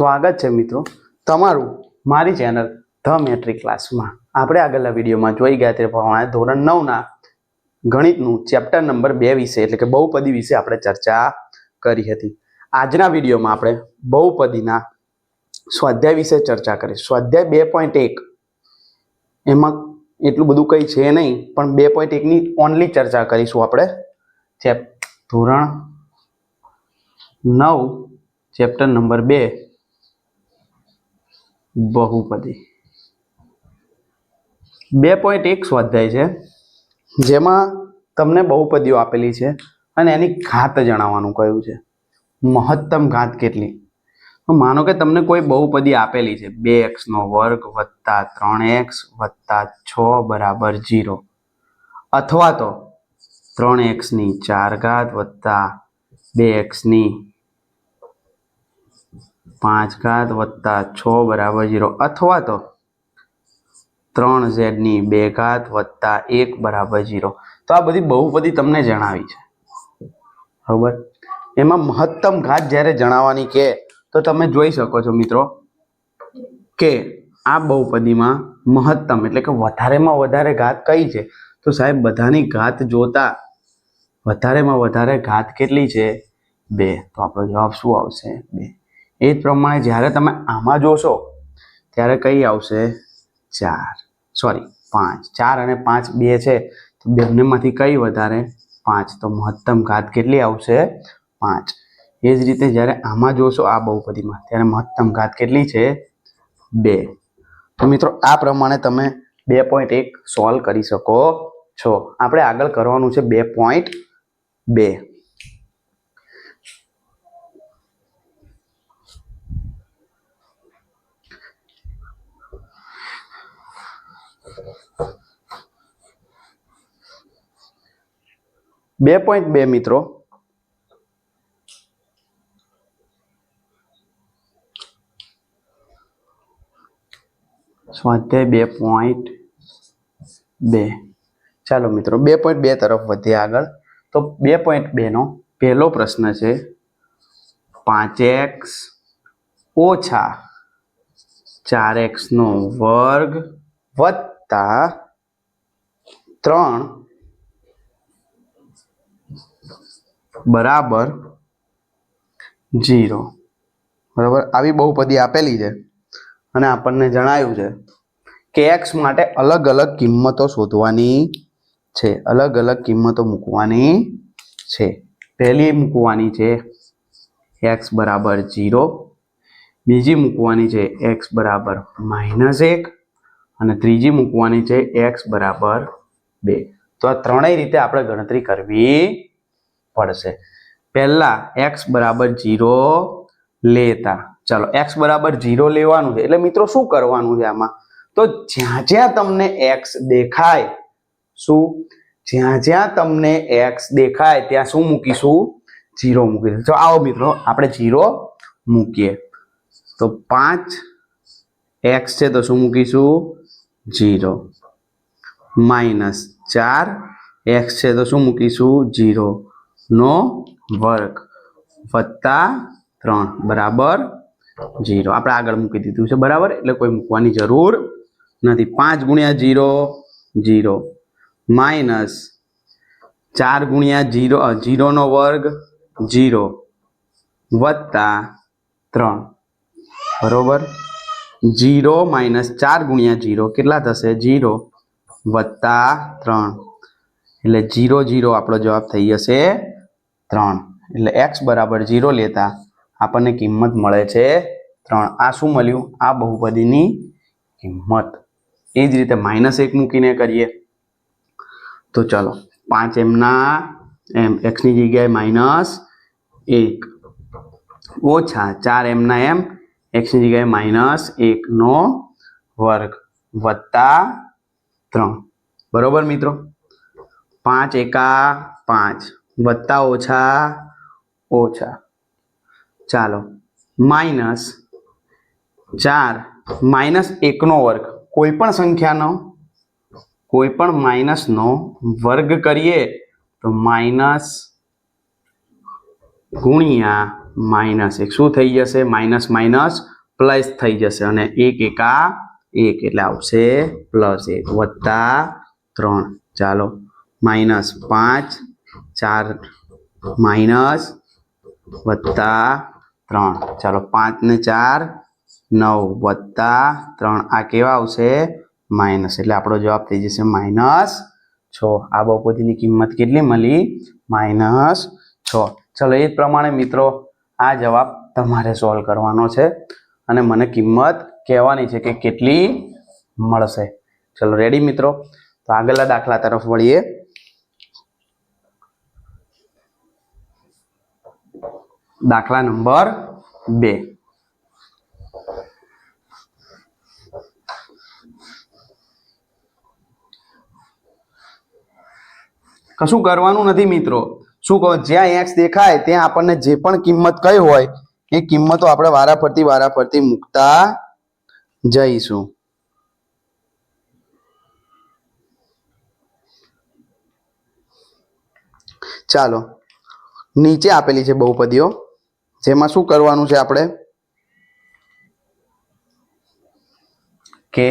સ્વાગત છે મિત્રો તમારું મારી ચેનલ ધ મેટ્રિક ક્લાસમાં. આપણે આગળના વિડીયોમાં જોઈ ગયા તે પ્રમાણે ધોરણ નવના ગણિતનું ચેપ્ટર નંબર બે વિશે, એટલે કે બહુપદી વિશે આપણે ચર્ચા કરી હતી. આજના વિડીયોમાં આપણે બહુપદીના સ્વાધ્યાય વિશે ચર્ચા કરીશું. સ્વાધ્યાય બે પોઈન્ટ એક, એમાં એટલું બધું કંઈ છે નહીં, પણ બે પોઈન્ટ એકની ઓનલી ચર્ચા કરીશું આપણે. ચેપ, ધોરણ નવ, ચેપ્ટર નંબર બે. બહુપદી. બે પોઈન્ટ એક સ્વાધ્યાય છે, જેમાં તમને બહુપદીઓ આપેલી છે અને એની ઘાત જણાવવાનું કહ્યું છે. મહત્તમ ઘાત કેટલી? માનો કે તમને કોઈ બહુપદી આપેલી છે. બે એક્સનો વર્ગ વત્તા ત્રણ એક્સ વત્તા છ બરાબર જીરો અથવા તો ત્રણ એક્સની ચાર ઘાત વત્તા બે એક્સની પાંચ ઘાત વત્તા છ બરાબર ઝીરો. અથવા તો ત્રણ ઝેડની બે ઘાત વત્તા એક બરાબર જીરો તો આ બધી બહુપદી તમને જણાવી છે. બરાબર? એમાં મહત્તમ ઘાત જ્યારે જણાવવાની કે, તો તમે જોઈ શકો છો મિત્રો કે આ બહુપદીમાં મહત્તમ એટલે કે વધારેમાં વધારે ઘાત કઈ છે? તો સાહેબ, બધાની ઘાત જોતા વધારેમાં વધારે ઘાત કેટલી છે? બે. તો આપણો જવાબ શું આવશે? બે. એ જ પ્રમાણે જ્યારે તમે આમાં જોશો, ત્યારે કઈ આવશે? ચાર. સોરી પાંચ. ચાર અને પાંચ બે છે, તો બંનેમાંથી કઈ વધારે? પાંચ. તો મહત્તમ ઘાત કેટલી આવશે? પાંચ. એ જ રીતે જ્યારે આમાં જોશો, આ બહુપદીમાં, ત્યારે મહત્તમ ઘાત કેટલી છે? બે. તો મિત્રો, આ પ્રમાણે તમે બે પોઈન્ટ એક સોલ્વ કરી શકો છો. આપણે આગળ કરવાનું છે બે પોઈન્ટ બે. બે પોઈન્ટ બે મિત્રો. સ્વાધ્યાય બે પોઈન્ટ બે. ચાલો મિત્રો, બે પોઈન્ટ બે તરફ વધીએ આગળ. તો બે પોઈન્ટ બેનો પહેલો પ્રશ્ન છે, પાંચ એક્સ ઓછા ચાર એક્સનો વર્ગ વત્તા ત્રણ બરાબર જીરો. બરાબર? આવી બહુપદી આપેલી છે અને આપણને જણાયું છે કે એક્સ માટે અલગ અલગ કિંમતો શોધવાની છે. અલગ અલગ કિંમતો મૂકવાની છે. પહેલી મૂકવાની છે એક્સ બરાબર જીરો. બીજી મૂકવાની છે એક્સ બરાબર માઇનસ એક. અને ત્રીજી મૂકવાની છે એક્સ બરાબર બે. તો આ ત્રણેય રીતે આપણે ગણતરી કરવી પડશે. પહેલા એક્સ બરાબર જીરો લેતા. ચલો એક્સ બરાબર જીરો લેવાનું છે. એટલે મિત્રો શું કરવાનું છે આમાં? તો જ્યાં જ્યાં તમને એક્સ દેખાય, શું? જ્યાં જ્યાં તમને એક્સ દેખાય, ત્યાં શું મૂકીશું? જીરો મૂકીશું. તો આવો મિત્રો, આપણે જીરો મૂકીએ. તો પાંચ એક્સ છે તો શું મૂકીશું? જીરો માઇનસ ચાર એક્સ છે તો શું મૂકીશું? જીરો નો વર્ગ વત્તા ત્રણ. બરાબર? જીરો આપણે આગળ મૂકી દીધું છે, બરાબર? એટલે કોઈ મૂકવાની જરૂર નથી. પાંચ ગુણ્યા જીરો જીરો માઇનસ ચાર ગુણ્યા જીરો જીરોનો વર્ગ જીરો વત્તા ત્રણ. બરોબર? જીરો માઇનસ ચાર ગુણ્યા જીરો કેટલા થશે? જીરો વત્તા ત્રણ. એટલે જીરો જીરો આપણો જવાબ થઈ જશે ત્રણ. એટલે એક્સ બરાબર જીરો લેતા આપણને કિંમત મળે છે ત્રણ. આ શું મળ્યું? આ બહુપદીની કિંમત. એ જ રીતે માઇનસ એક મૂકીને કરીએ. તો ચલો, પાંચ એમના, એમ એક્સની જગ્યાએ માઇનસ એક. ઓછા ચાર એમના એમ એક્સની જગ્યાએ માઇનસ એકનો વર્ગ વત્તા ત્રણ. બરોબર મિત્રો? પાંચ એકા પાંચ. વત્તા ઓછા ઓછા. ચાલો, માઇનસ ચાર, માઇનસ એકનો વર્ગ. કોઈ પણ સંખ્યાનો, કોઈ પણ માઇનસનો વર્ગ કરીએ તો માઇનસ ગુણ્યા માઇનસ એક. શું થઈ જશે? માઇનસ માઇનસ પ્લસ થઈ જશે અને એક એકા એક. એટલે આવશે પ્લસ એક વત્તા ત્રણ. ચાલો, માઇનસ પાંચ ચાર માઇનસ વત્તા ત્રણ. ચાલો પાંચ ને ચાર, નવ વત્તા ત્રણ. આ કેવા આવશે? માઇનસ એટલે આપણો જવાબ થઈ જશે માઇનસ છ. આ બહુપદીની કિંમત કેટલી મળી? માઇનસ છ. ચલો, એ પ્રમાણે મિત્રો, આ જવાબ તમારે સોલ્વ કરવાનો છે. અને મને કિંમત કહેવાની છે કે કેટલી મળશે. ચલો રેડી મિત્રો? તો આગળના દાખલા તરફ વળીએ. દાખલા નંબર બે. કશું કરવાનું નથી મિત્રો. શું કહો? જ્યાં એક્સ દેખાય, ત્યાં આપણને જે પણ કિંમત કઈ હોય, એ કિંમતો આપણે વારા ફરતી વારા ફરતી મૂકતા જઈશું. ચાલો, નીચે આપેલી છે બહુપદીઓ. જેમાં શું કરવાનું છે આપણે? કે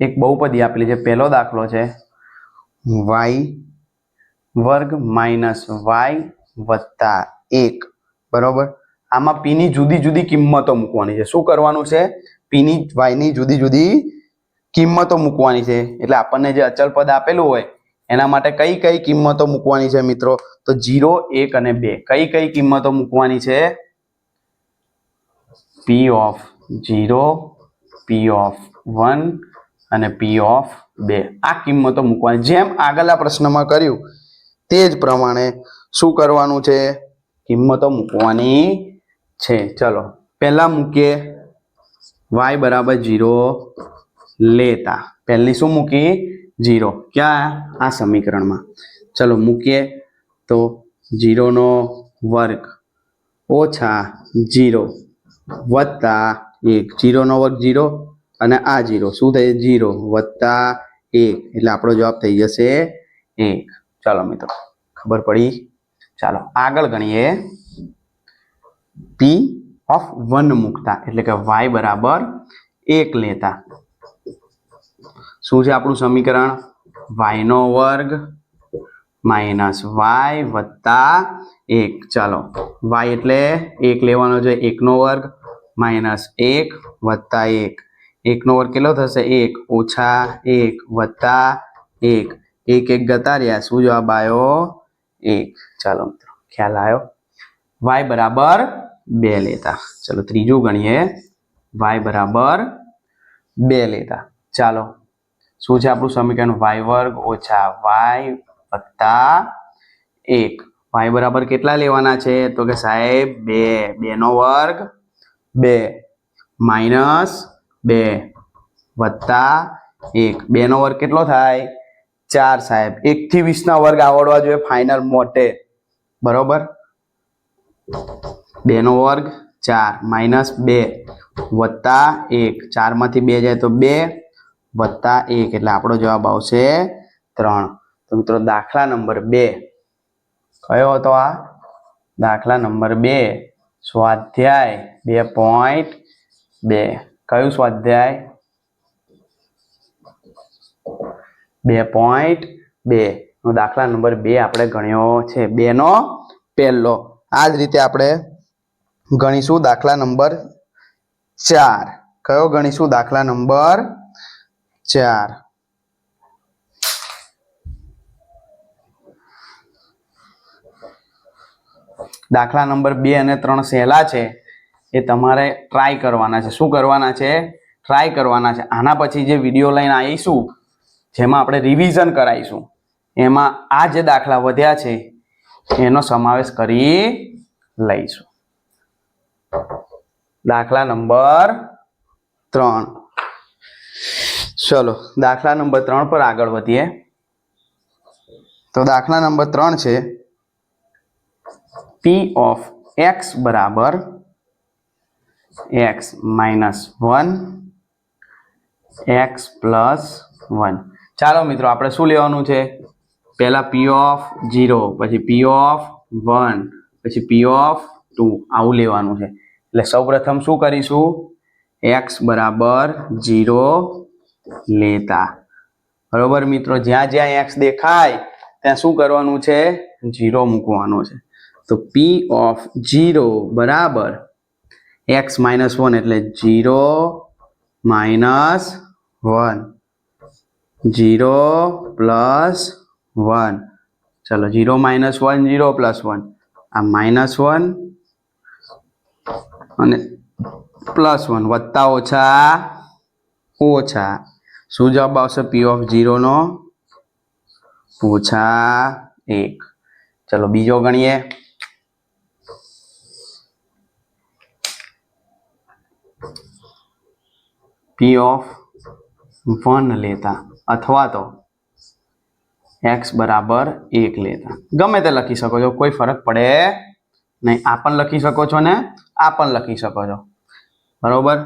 એક બહુપદી આપેલી છે. પહેલો દાખલો છે. વાય વર્ગ માઇનસ વાય વત્તા એક. બરોબર? આમાં પીની જુદી જુદી કિંમતો મૂકવાની છે. શું કરવાનું છે? પીની વાયની જુદી જુદી કિંમતો મૂકવાની છે. એટલે આપણને જે અચલ પદ આપેલું હોય, એના માટે કઈ કઈ કિંમતો મૂકવાની છે મિત્રો? તો જીરો, એક અને બે. કઈ કઈ કિંમતો મૂકવાની છે? P of zero P of one અને પી ઓફ બે. આ કિંમતો મૂકવાની. જેમ આગળના પ્રશ્નમાં કર્યું, તે જ પ્રમાણે શું કરવાનું છે? કિંમતો મૂકવાની છે. ચલો, પહેલા મૂકીએ. વાય બરાબર જીરો લેતા. પહેલી શું મૂકી? જીરો ક્યાં? આ સમીકરણમાં. ચલો, મૂકીએ તો જીરોનો વર્ગ ઓછા જીરો વત્તા એક. જીરોનો વર્ગ જીરો અને આ જીરો. શું થઈ જીરો. વત્તા એક. એટલે આપણો જવાબ થઈ જશે એક. ચાલો મિત્રો, ખબર પડી? ચાલો, આગળ ગણીએ. પી ઓફ વન મૂકતા, એટલે કે વાય બરાબર એક લેતા. શું છે આપણું સમીકરણ? વાયનો વર્ગ માઇનસ વાય વત્તા એક. ચાલો. વાય એટલે એક લેવાનો છે એકનો વર્ગ માઇનસ એક વત્તા એક. એકનો વર્ગ કેટલો થશે? એક. ઓછા એક વત્તા એક. એક એક ગતા રહ્યા. શું જવાબ આવ્યો એક. ચાલો મિત્રો, ખ્યાલ આવ્યો વાય બરાબર બે લેતા. ચલો ત્રીજું ગણીએ. વાય બરાબર બે લેતા. ચાલો. શું છે આપણું સમીકરણ? વાય વર્ગ ઓછા વાય વત્તા એક. વાય બરાબર કેટલા લેવાના છે? તો કે સાહેબ, બે. બેનો વર્ગ, બે. માઇનસ બે. વત્તા એક. બેનો વર્ગ કેટલો થાય? ચાર સાહેબ. એકથી વીસના વર્ગ આવડવા જોઈએ ફાઇનલ મોટે. બરોબર? બેનો વર્ગ, ચાર. માઇનસ બે. વત્તા એક. ચારમાંથી બે જાય તો બે. વત્તા એક. એટલે આપણો જવાબ આવશે ત્રણ. તો મિત્રો દાખલા નંબર બે. કયો હતો આ? દાખલા નંબર બે, સ્વાધ્યાય બે પોઈન્ટ બે. કયું સ્વાધ્યાય? બે પોઈન્ટ બે. દાખલા નંબર બે આપણે ગણ્યો છે. બેનો પહેલો. આ જ રીતે આપણે ગણીશું દાખલા નંબર ચાર. કયો ગણીશું? દાખલા નંબર ચાર. દાખલા નંબર બે અને ત્રણ સહેલા છે, એ તમારે ટ્રાય કરવાના છે. શું કરવાના છે? ટ્રાય કરવાના છે. આના પછી જે વીડિયો લઈને આવીશું, જેમાં આપણે રિવિઝન કરાવીશું. એમાં આ જે દાખલા વધ્યા છે, એનો સમાવેશ કરી લઈશું. દાખલા નંબર ત્રણ. ચલો, દાખલા નંબર ત્રણ પર આગળ વધીએ. તો દાખલા નંબર ત્રણ છે પી ઓફ એક્સ બરાબર x minus one x plus one ચાલો મિત્રો, આપણે શું લેવાનું છે? પહેલાં પી ઓફ જીરો પછી પી ઓફ વન પછી પી ઓફ ટુ આવું લેવાનું છે. એટલે સૌપ્રથમ શું કરીશું? એક્સ બરાબર જીરો લેતા. બરોબર મિત્રો, જ્યાં જ્યાં એક્સ દેખાય, ત્યાં શું કરવાનું છે? જીરો મૂકવાનો છે. તો પી ઓફ જીરો બરાબર એક્સ માઇનસ વન એટલે zero minus one zero plus one ચલો zero minus one zero plus one આ માઇનસ વન અને પ્લસ વન વત્તા ઓછા ઓછા. શું જવાબ આવશે? પી ઓફ જીરોનો ઓછા એક. ચલો, બીજો ગણીએ. પી ઓફ વન લેતા અથવા તો એક્સ બરાબર એક લેતા. ગમે તે લખી શકો છો, કોઈ ફરક પડે નહીં. આ પણ લખી શકો છો ને, આ પણ લખી શકો છો. બરોબર?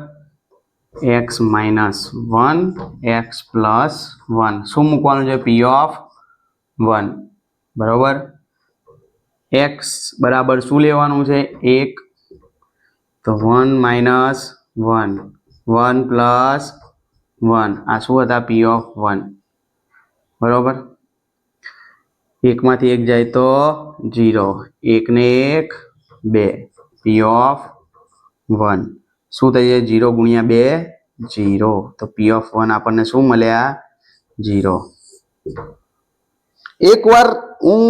X minus one x plus one શું મૂકવાનું છે? પી ઓફ વન બરોબર? એક્સ બરાબર શું લેવાનું છે? એક. તો one minus one one plus one. આ શું હતા? પી ઓફ વન બરોબર? એકમાંથી એક જાય તો જીરો એકને એક, બે. પી ઓફ વન શું થઈ જાય? જીરો ગુણ્યા બે જીરો તો પી ઓફ વન આપણને શું મળ્યા? જીરો એકવાર હું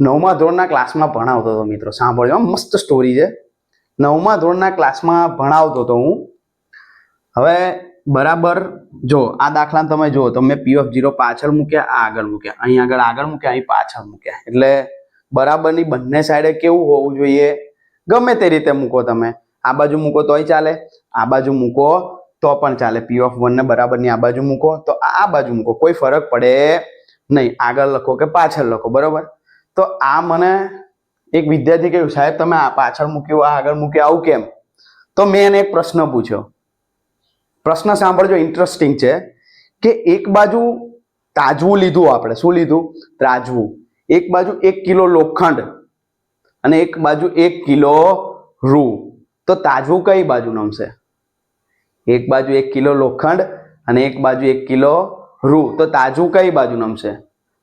નવમા ધોરણના ક્લાસમાં ભણાવતો હતો મિત્રો. સાંભળ્યો મસ્ત સ્ટોરી છે. નવમા ધોરણના ક્લાસમાં ભણાવતો હતો હું. હવે બરાબર જો, આ દાખલા તમે જુઓ, તો મેં પી ઓફ જીરો પાછળ મૂક્યા, આ આગળ મૂક્યા, અહીં આગળ આગળ મૂક્યા, અહીં પાછળ મૂક્યા. એટલે બરાબરની બંને સાઈડે કેવું હોવું જોઈએ? ગમે તે રીતે મૂકો તમે. આ બાજુ મૂકો તોય ચાલે, આ બાજુ મૂકો તો પણ ચાલે. પી ઓફ વનને બરાબરની આ બાજુ મૂકો તો આ બાજુ મૂકો, કોઈ ફરક પડે નહીં. આગળ લખો કે પાછળ લખો, બરાબર? તો આ મને એક વિદ્યાર્થી કહ્યું, સાહેબ, તમે આ પાછળ મૂક્યું, આ આગળ મૂક્યું, આવું કેમ? તો મેં એને એક પ્રશ્ન પૂછ્યો. પ્રશ્ન સાંભળજો ઇન્ટરેસ્ટિંગ છે કે એક બાજુ તાજવું લીધું આપણે. શું લીધું? ત્રાજવું એક બાજુ એક કિલો લોખંડ અને એક બાજુ એક કિલો રૂ. તો તાજવું કઈ બાજુ નમશે એક બાજુ એક કિલો લોખંડ અને એક બાજુ એક કિલો રૂ. તો તાજવું કઈ બાજુ નમશે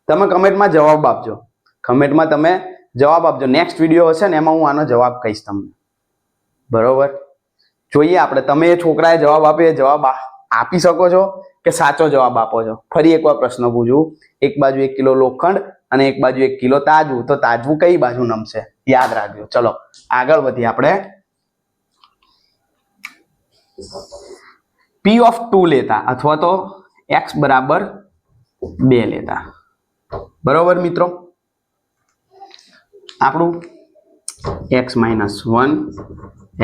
તમે કમેન્ટમાં જવાબ આપજો. કમેન્ટમાં તમે જવાબ આપજો. નેક્સ્ટ વીડિયો હશે ને એમાં હું આનો જવાબ કહીશ તમને. બરોબર? જોઈએ આપણે. તમે એ છોકરાએ જવાબ આપીએ એ જવાબ આપી શકો છો કે સાચો જવાબ આપો છો? ફરી એકવાર પ્રશ્ન પૂછું. એક બાજુ એક કિલો લોખંડ અને એક બાજુ એક કિલો તાજવું. તો તાજવું કઈ બાજુ નમશે? યાદ રાખજો. ચલો, આગળ વધીએ આપણે. પી ઓફ ટુ લેતા અથવા તો એક્સ બરાબર બે લેતા. બરોબર મિત્રો? આપણું x minus one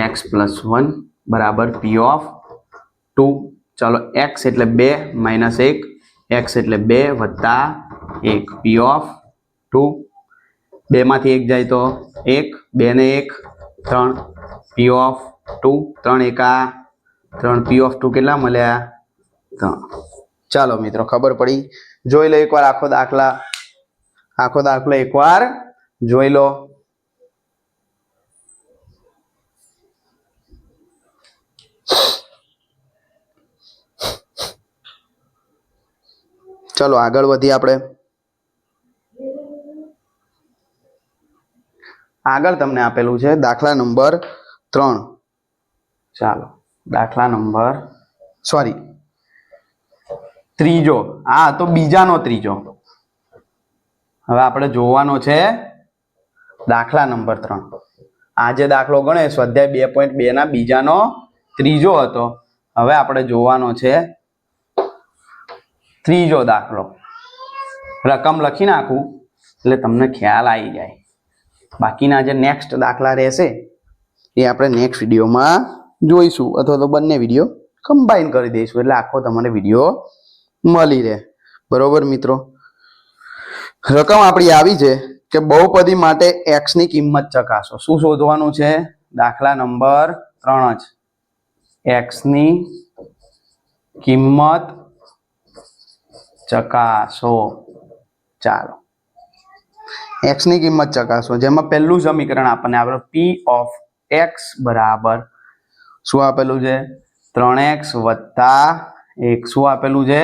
x plus one બરાબર પી ઓફ ટુ ચલો એક્સ એટલે બે માઇનસ એક. એક્સ એટલે બે વત્તા એક પી ઓફ ટુ બેમાંથી એક જાય તો એક, બે ને એક, ત્રણ પી ઓફ ટુ ત્રણ એકા, ત્રણ પી ઓફ ટુ કેટલા મળ્યા? ત્રણ. ચાલો મિત્રો ખબર પડી. જોઈ લો એકવાર આખો દાખલા, આખો દાખલો એકવાર જોઈ લો. ચલો આગળ વધીએ આપણે. આગળ તમને આપેલું છે દાખલા નંબર ત્રણ. ચાલો, દાખલા નંબર સોરી ત્રીજો. આ તો બીજાનો ત્રીજો. હવે આપણે જોવાનો છે દાખલા નંબર ત્રણ. આ જે દાખલો ગણે સ્વાધ્યાય બે પોઈન્ટ બે ના બીજાનો ત્રીજો હતો. હવે આપણે જોવાનો છે ત્રીજો દાખલો. રકમ લખી નાખું, એટલે તમને ખ્યાલ આવી જાય. બાકીના જે નેક્સ્ટ દાખલા રહેશે, એ આપણે નેક્સ્ટ વિડીયોમાં જોઈશું, અથવા તો બંને વીડિયો કમ્બાઈન કરી દઈશું, એટલે આખો તમને વીડિયો મળી રહે. બરોબર મિત્રો? રકમ આપણી આવી છે. કે બહુપદી માટે એક્સની કિંમત ચકાસો. શું શોધવાનું છે? દાખલા નંબર ત્રણ જ. એક્સની કિંમત ચકાસો. ચાલો. એક્સની કિંમત ચકાસો. જેમાં પહેલું સમીકરણ આપણને આપણે પી ઓફ એક્સ બરાબર શું આપેલું છે? ત્રણ એક્સ વત્તા એક. શું આપેલું છે?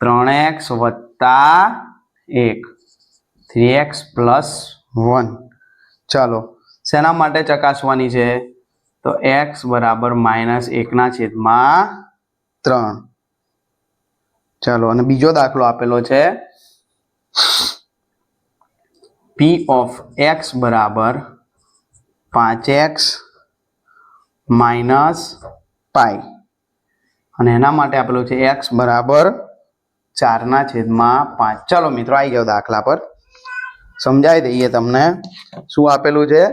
ત્રણ એક્સ વત્તા એક. થ્રી એક્સ પ્લસ વન ચાલો, શેના માટે ચકાસવાની છે? તો એક્સ બરાબર માઇનસ એકના છેદમાં ત્રણ. ચાલો, અને બીજો દાખલો આપેલો છે. પી ઓફ એક્સ બરાબર પાંચ એક્સ માઇનસ પાઈ અને એના માટે આપેલું છે એક્સ બરાબર ચારના છેદમાં પાંચ. ચલો મિત્રો આવી જાઓ દાખલા પર. સમજાવી દઈએ તમને શું આપેલું છે?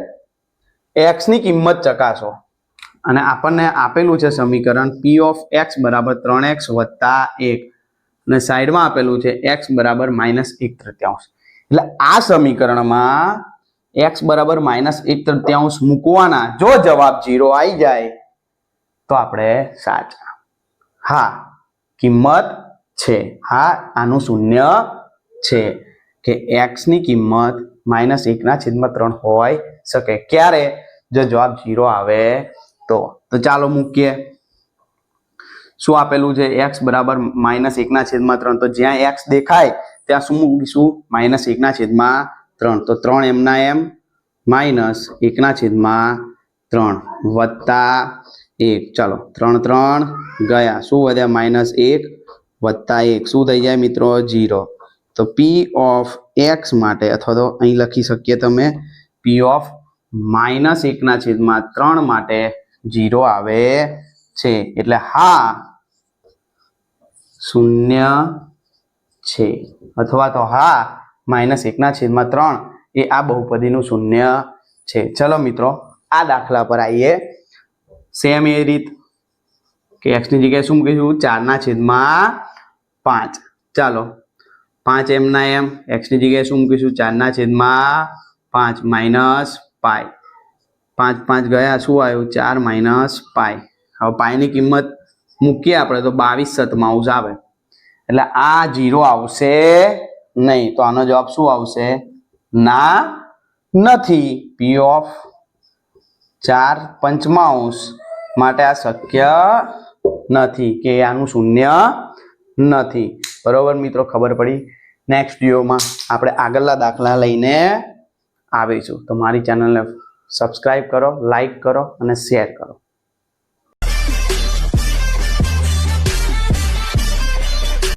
એક્સની કિંમત ચકાસો. અને આપણને આપેલું છે સમીકરણ પી ઓફ એક્સ બરાબર ત્રણ એક્સ વત્તા એક. અને સાઈડમાં આપેલું છે એક્સ બરાબર માઇનસ એક તૃત્યાંશ. એટલે આ સમીકરણમાં એક્સ બરાબર માઇનસ એક તૃત્યાંશ મૂકવાના. જો જવાબ જીરો આવી જાય, તો આપણે સાચા. હા, કિંમત છે. હા, આનું શૂન્ય છે. કે એક્સની કિંમત માઇનસ એકના છેદમાં ત્રણ હોય શકે. ક્યારે? જો જવાબ ઝીરો આવે તો. તો ચાલો મૂકીએ. શું આપેલું છે? એક્સ બરાબર માઇનસ એકના છેદમાં ત્રણ. તો જ્યાં એક્સ દેખાય, ત્યાં શું મૂકીશું? માઇનસ એકના છેદમાં ત્રણ. તો ત્રણ એમના એમ, માઇનસ એકના છેદમાં ત્રણ. વત્તા એક. ચાલો, ત્રણ ત્રણ ગયા. શું વધ્યા? માઇનસ એક વત્તા એક. શું થઈ જાય મિત્રો? જીરો તો પી ઓફ એક્સ માટે અથવા તો અહીં લખી શકીએ તમે પી ઓફ માઇનસ એકના છેદમાં ત્રણ માટે જીરો આવે છે. એટલે હા શૂન્ય છે. અથવા તો હા માઇનસ એકના છેદમાં ત્રણ એ આ બહુપદીનું શૂન્ય છે. ચલો મિત્રો, આ દાખલા પર આવીએ સેમ એ રીત કે એક્સની જગ્યાએ શું મૂકીશું? ચારના છેદમાં પાંચ. ચાલો પાંચ એમના એમ એક્સની જગ્યાએ શું મૂકીશું? ચારના છેદમાં પાંચ માઇનસ પાય. પાંચ પાંચ ગયા, શું આવ્યું? ચાર માઇનસ પાય. હવે પાયની કિંમત મૂકીએ આપણે તો બાવીસ સતમાઉસ આવે. એટલે આ જીરો આવશે નહીં. તો આનો જવાબ શું આવશે? ના, નથી. પી ઓફ ચાર પંચમાંશ માટે આ શક્ય નથી. કે આનું શૂન્ય નથી. બરોબર મિત્રો, ખબર પડી. નેક્સ્ટ વિડીયોમાં આપણે આગળના દાખલા લઈને આવીશું. તો મારી ચેનલને સબસ્ક્રાઈબ કરો લાઈક કરો અને શેર કરો.